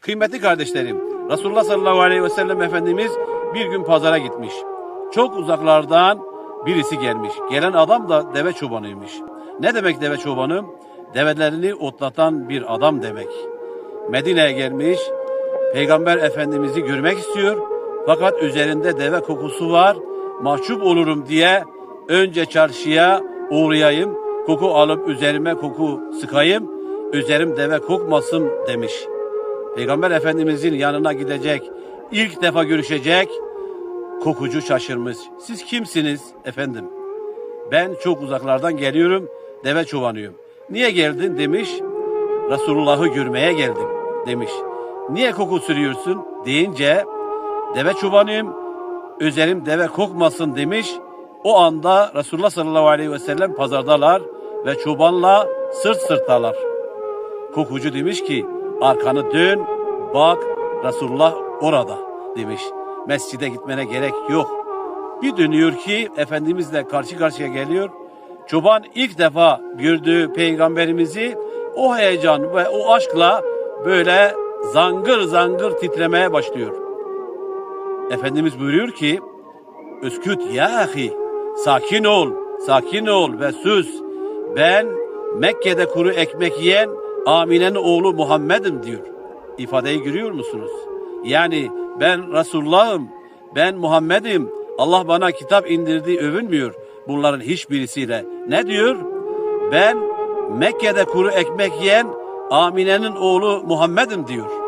Kıymetli kardeşlerim, Resulullah sallallahu aleyhi ve sellem Efendimiz bir gün pazara gitmiş. Çok uzaklardan birisi gelmiş. Gelen adam da deve çobanıymış. Ne demek deve çobanı? Develerini otlatan bir adam demek. Medine'ye gelmiş, Peygamber Efendimiz'i görmek istiyor. Fakat üzerinde deve kokusu var. Mahcup olurum diye önce çarşıya uğrayayım. Koku alıp üzerime koku sıkayım. Üzerim deve kokmasın demiş. Peygamber Efendimizin yanına gidecek, ilk defa görüşecek, kokucu şaşırmış. Siz kimsiniz efendim? Ben çok uzaklardan geliyorum, deve çobanıyım. Niye geldin demiş. Resulullah'ı görmeye geldim demiş. Niye koku sürüyorsun deyince deve çobanıyım, üzerim deve kokmasın demiş. O anda Resulullah sallallahu aleyhi ve sellem pazardalar ve çobanla sırt sırtalar. Kokucu demiş ki arkanı dön bak Resulullah orada demiş. Mescide gitmene gerek yok. Bir dönüyor ki Efendimizle karşı karşıya geliyor. Çoban ilk defa gördüğü peygamberimizi o heyecan ve o aşkla böyle zangır zangır titremeye başlıyor. Efendimiz buyuruyor ki Üsküt ya ahi sakin ol sakin ol ve sus. Ben Mekke'de kuru ekmek yiyen Amine'nin oğlu Muhammed'im diyor. İfadeyi görüyor musunuz? Yani ben Resulullah'ım, ben Muhammed'im. Allah bana kitap indirdiği övünmüyor bunların hiçbirisiyle. Ne diyor? Ben Mekke'de kuru ekmek yiyen Amine'nin oğlu Muhammed'im diyor.